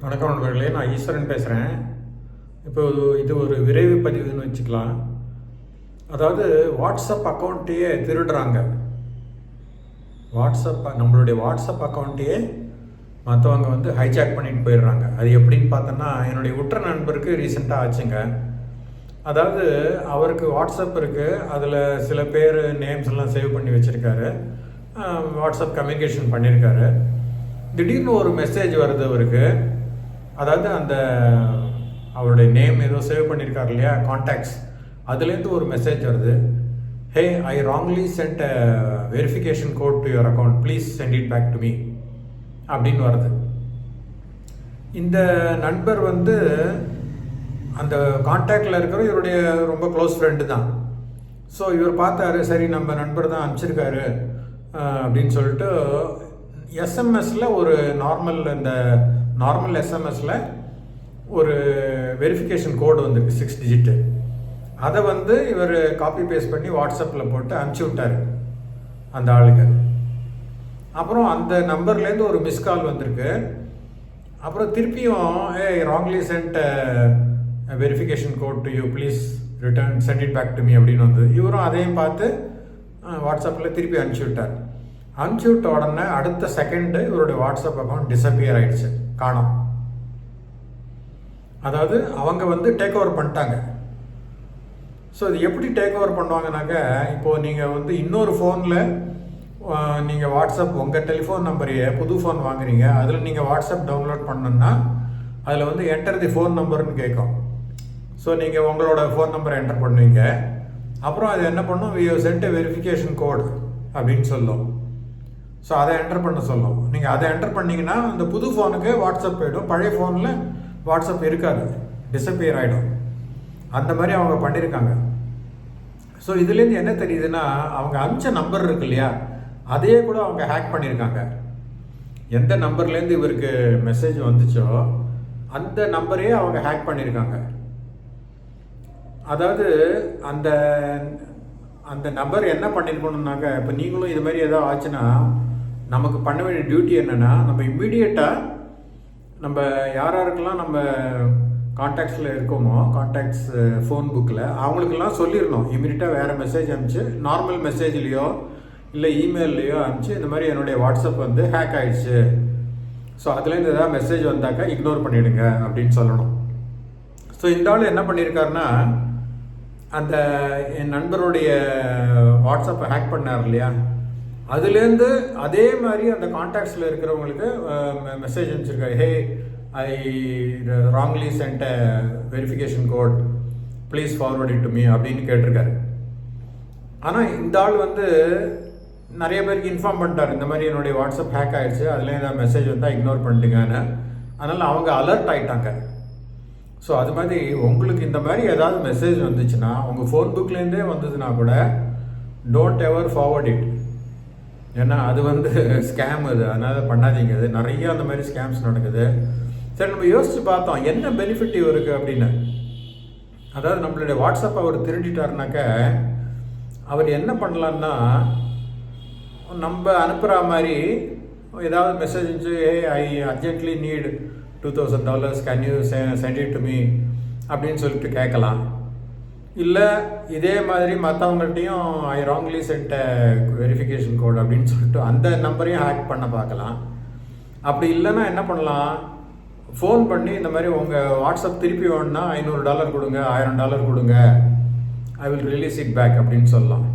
வணக்கம் நண்பர்களே நான் ஈஸ்வரன் பேசுகிறேன் இப்போ இது- ஒரு விரைவு பதிவுன்னு வச்சுக்கலாம். அதாவது வாட்ஸ்அப் அக்கௌண்ட்டையே திருடுறாங்க. வாட்ஸ்அப் நம்மளுடைய வாட்ஸ்அப் அக்கௌண்ட்டையே மற்றவங்க வந்து ஹைஜாக் பண்ணிட்டு போயிடுறாங்க. அது எப்படின்னு பார்த்தோன்னா என்னுடைய உற்ற நண்பருக்கு ரீசெண்டாக ஆச்சுங்க. அதாவது அவருக்கு வாட்ஸ்அப் இருக்குது அதில் சில பேர் நேம்ஸ் எல்லாம் சேவ் பண்ணி வச்சுருக்காரு. வாட்ஸ்அப் கம்யூனிகேஷன் பண்ணியிருக்காரு திடீர்னு ஒரு மெசேஜ் வருது அவருக்கு. அதாவது அந்த அவருடைய நேம் ஏதோ சேவ் பண்ணியிருக்காரு இல்லையா? கான்டாக்ட்ஸ் அதுலேருந்து ஒரு மெசேஜ் வருது. Hey I wrongly sent a verification code to your account please send it back to me அப்படின்னு வருது. இந்த நண்பர் வந்து அந்த காண்டாக்டில் இருக்கிற இவருடைய ரொம்ப க்ளோஸ் ஃப்ரெண்டு தான். ஸோ இவர் பார்த்தாரு சரி நம்ம நண்பர் தான் அனுப்பிச்சிருக்காரு அப்படின்னு சொல்லிட்டு எஸ்எம்எஸில் ஒரு நார்மல் இந்த நார்மல் எஸ்எம்எஸில் ஒரு வெரிஃபிகேஷன் கோடு வந்திருக்கு சிக்ஸ் டிஜிட்டு அதை வந்து இவர் காப்பி பேஸ்ட் பண்ணி வாட்ஸ்அப்பில் போட்டு அனுப்பிச்சி விட்டார் அந்த ஆளுக்கு. அப்புறம் அந்த நம்பர்லேருந்து ஒரு மிஸ் கால் வந்திருக்கு. அப்புறம் திருப்பியும் a wrongly sent verification code to you please return send it back to me அப்படின்னு வந்து இவரும் அதையும் பார்த்து வாட்ஸ்அப்பில் திருப்பி அனுப்பிச்சி விட்டார். அனுப்பிச்சி விட்ட உடனே அடுத்த செகண்டு இவருடைய வாட்ஸ்அப் அக்கௌண்ட் டிஸப்பியர் ஆயிடுச்சு. காணோம். அதாவது அவங்க வந்து டேக் ஓவர் பண்ணிட்டாங்க. ஸோ இது எப்படி டேக் ஓவர் பண்ணுவாங்கனாக்க இப்போது நீங்கள் வந்து இன்னொரு ஃபோனில் நீங்கள் வாட்ஸ்அப் உங்கள் டெலிஃபோன் நம்பரையே புது ஃபோன் வாங்குறீங்க. அதில் நீங்கள் வாட்ஸ்அப் டவுன்லோட் பண்ணணுன்னா அதில் வந்து என்டர் தி ஃபோன் நம்பர்னு கேட்கும். ஸோ நீங்கள் உங்களோட ஃபோன் நம்பரை என்டர் பண்ணுவீங்க. அப்புறம் அது என்ன பண்ணும்? வி சென்ட் வெரிஃபிகேஷன் கோடு அப்படின்னு சொல்லும். ஸோ அதை என்டர் பண்ண சொல்லும். நீங்கள் அதை என்டர் பண்ணிங்கன்னா அந்த புது ஃபோனுக்கு வாட்ஸ்அப் போயிடும். பழைய ஃபோனில் வாட்ஸ்அப் இருக்காது. டிஸப்பியர் ஆகிடும் அந்த மாதிரி அவங்க பண்ணியிருக்காங்க ஸோ இதுலேருந்து என்ன தெரியுதுன்னா அவங்க அமிச்ச நம்பர் இருக்கு இல்லையா? அதையே கூட அவங்க ஹேக் பண்ணியிருக்காங்க எந்த நம்பர்லேருந்து இவருக்கு மெசேஜ் வந்துச்சோ அந்த நம்பரையே அவங்க ஹேக் பண்ணியிருக்காங்க அதாவது அந்த அந்த நபர் என்ன பண்ணியிருக்கணும்னாக்க இப்போ நீங்களும் இது மாதிரி ஏதோ ஆச்சுன்னா நமக்கு பண்ண வேண்டிய டியூட்டி என்னென்னா நம்ம இம்மீடியட்டாக நம்ம யார் யாருக்கெல்லாம் நம்ம காண்டாக்ட்ஸில் இருக்கோமோ காண்டாக்ட்ஸ் ஃபோன் புக்கில் அவங்களுக்கெல்லாம் சொல்லிடணும். இமீடியட்டாக வேறு மெசேஜ் அனுப்பிச்சு நார்மல் மெசேஜ்லேயோ இல்லை இமெயில்லையோ அனுப்பிச்சு இந்த மாதிரி என்னுடைய வாட்ஸ்அப் வந்து ஹேக் ஆகிடுச்சு ஸோ அதுலேருந்து ஏதாவது மெசேஜ் வந்தாக்கா இக்னோர் பண்ணிவிடுங்க அப்படின்னு சொல்லணும். ஸோ இந்த ஆள் என்ன பண்ணியிருக்காருன்னா அந்த என் நண்பருடைய வாட்ஸ்அப்பை ஹேக் பண்ணார் இல்லையா? அதுலேருந்து அதே மாதிரி அந்த காண்டாக்ட்ஸில் இருக்கிறவங்களுக்கு message அனுப்பிச்சிருக்காரு. Hey I wrongly sent verification code please forward it to me அப்படின்னு கேட்டிருக்காரு. ஆனால் இந்த ஆள் வந்து நிறைய பேருக்கு இன்ஃபார்ம் பண்ணிட்டார். இந்த மாதிரி என்னுடைய வாட்ஸ்அப் ஹேக் ஆகிடுச்சு அதில் ஏதாவது மெசேஜ் வந்தால் இக்னோர் பண்ணிட்டுங்கன்னு அதனால் அவங்க அலர்ட் ஆகிட்டாங்க ஸோ அது மாதிரி உங்களுக்கு இந்த மாதிரி ஏதாவது மெசேஜ் வந்துச்சுன்னா உங்கள் ஃபோன் புக்லேருந்தே வந்ததுன்னா கூட டோன்ட் எவர் ஃபார்வர்ட் இட் ஏன்னா அது வந்து ஸ்கேம் அது. அதனால் பண்ணாதீங்க. அது நிறைய அந்த மாதிரி ஸ்கேம்ஸ் நடக்குது. சரி நம்ம யோசிச்சு பார்த்தோம். என்ன பெனிஃபிட் இவருக்கு அப்படின்னு? அதாவது நம்மளுடைய வாட்ஸ்அப் அவர் திருடிட்டாருனாக்க அவர் என்ன பண்ணலான்னா நம்ம அனுப்புகிற மாதிரி ஏதாவது மெசேஜ் இருந்துச்சு hey I urgently need two thousand dollars can you send it to me அப்படின்னு சொல்லிட்டு கேட்கலாம். இல்லை இதே மாதிரி மற்றவங்கள்ட்டையும் I wrongly sent verification code அப்படின்னு சொல்லிட்டு அந்த நம்பரையும் ஹேக் பண்ண பார்க்கலாம். அப்படி இல்லைன்னா என்ன பண்ணலாம்? ஃபோன் பண்ணி இந்த மாதிரி உங்கள் வாட்ஸ்அப் திருப்பி வேணும்னா ஐநூறு டாலர் கொடுங்க ஆயிரம் டாலர் கொடுங்க. I will release it back அப்படின்னு சொல்லலாம்.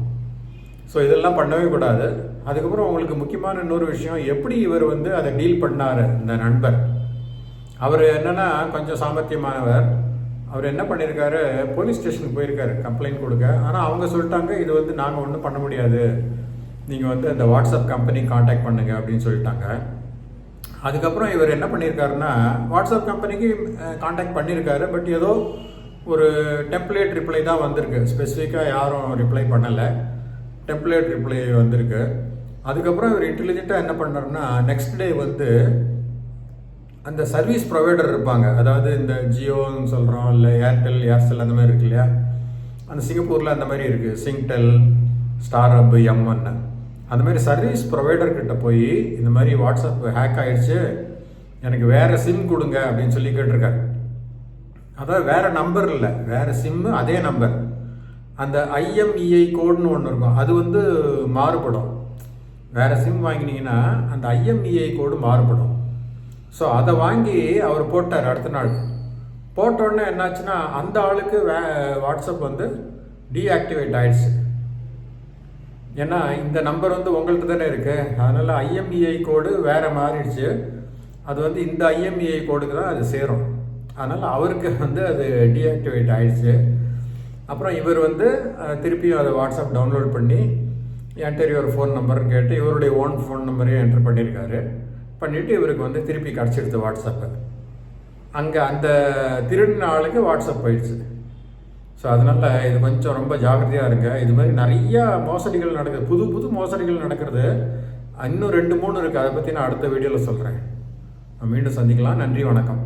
ஸோ இதெல்லாம் பண்ணவே கூடாது. அதுக்கப்புறம் உங்களுக்கு முக்கியமான இன்னொரு விஷயம் எப்படி இவர் வந்து அதை டீல் பண்ணார் இந்த நண்பர்? அவர் என்னென்னா கொஞ்சம் சாமர்த்தியமானவர். அவர் என்ன பண்ணியிருக்காரு போலீஸ் ஸ்டேஷனுக்கு போயிருக்காரு கம்ப்ளைண்ட் கொடுக்க. ஆனால் அவங்க சொல்லிட்டாங்க இது வந்து நாங்கள் ஒன்றும் பண்ண முடியாது. நீங்கள் வந்து அந்த வாட்ஸ்அப் கம்பெனி காண்டாக்ட் பண்ணுங்க அப்படின்னு சொல்லிட்டாங்க. அதுக்கப்புறம் இவர் என்ன பண்ணியிருக்காருன்னா வாட்ஸ்அப் கம்பெனிக்கு காண்டாக்ட் பண்ணியிருக்காரு பட் ஏதோ ஒரு டெம்ப்ளேட் ரிப்ளை தான் வந்திருக்கு. ஸ்பெசிஃபிக்காக யாரும் ரிப்ளை பண்ணலை. டெம்ப்ளேட் ரிப்ளை வந்திருக்கு. அதுக்கப்புறம் இவர் இன்டெலிஜென்ட்டாக என்ன பண்ணாருன்னா நெக்ஸ்ட் டே வந்து அந்த சர்வீஸ் ப்ரொவைடர் இருப்பாங்க. அதாவது இந்த ஜியோன்னு சொல்கிறோம் இல்லை ஏர்டெல் ஏர்செல் அந்த மாதிரி இருக்கு இல்லையா? அந்த சிங்கப்பூரில் அந்த மாதிரி இருக்குது சிங்டெல் ஸ்டார் அப் எம்என் அந்த மாதிரி சர்வீஸ் ப்ரொவைடர்கிட்ட போய் இந்த மாதிரி வாட்ஸ்அப் ஹேக் ஆகிடுச்சு எனக்கு வேறு சிம் கொடுங்க அப்படின்னு சொல்லி கேட்டிருக்காரு. அதாவது வேறு நம்பர் இல்லை. வேறு சிம்மு அதே நம்பர் அந்த ஐஎம்இஐ கோடுன்னு ஒன்று இருக்கும். அது வந்து மாறுபடும். வேறு சிம் வாங்கினீங்கன்னா அந்த ஐஎம்இஐ கோடு மாறுபடும். ஸோ அதை வாங்கி அவர் போட்டார் அடுத்த நாள். போட்ட உடனே என்னாச்சுன்னா அந்த ஆளுக்கு வே வாட்ஸ்அப் வந்து டீஆக்டிவேட் ஆயிடுச்சு. ஏன்னா இந்த நம்பர் வந்து உங்கள்கிட்ட தானே இருக்குது அதனால் ஐஎம்இஐ கோடு வேறு மாறிடுச்சு. அது வந்து இந்த ஐஎம்இஐ கோடுக்கு தான் அது சேரும். அதனால் அவருக்கு வந்து அது டீஆக்டிவேட் ஆயிடுச்சு. அப்புறம் இவர் வந்து திருப்பியும் அதை வாட்ஸ்அப் டவுன்லோட் பண்ணி என்டர் ஒரு ஃபோன் நம்பர்னு கேட்டு இவருடைய ஓன் ஃபோன் நம்பரையும் என்டர் பண்ணியிருக்காரு. பண்ணிவிட்டு இவருக்கு வந்து திருப்பி கிடச்சிடுது வாட்ஸ்அப்பை அங்கே அந்த திருடின ஆளுக்கு வாட்ஸ்அப் போயிடுச்சு. ஸோ அதனால் இது கொஞ்சம் ரொம்ப ஜாக்கிரதையாக இருங்க. இது மாதிரி நிறையா மோசடிகள் நடக்குது. புது புது மோசடிகள் நடக்கிறது. இன்னும் ரெண்டு மூணு இருக்குது அதை பற்றி நான் அடுத்த வீடியோவில் சொல்கிறேன் மீண்டும் சந்திக்கலாம். நன்றி வணக்கம்.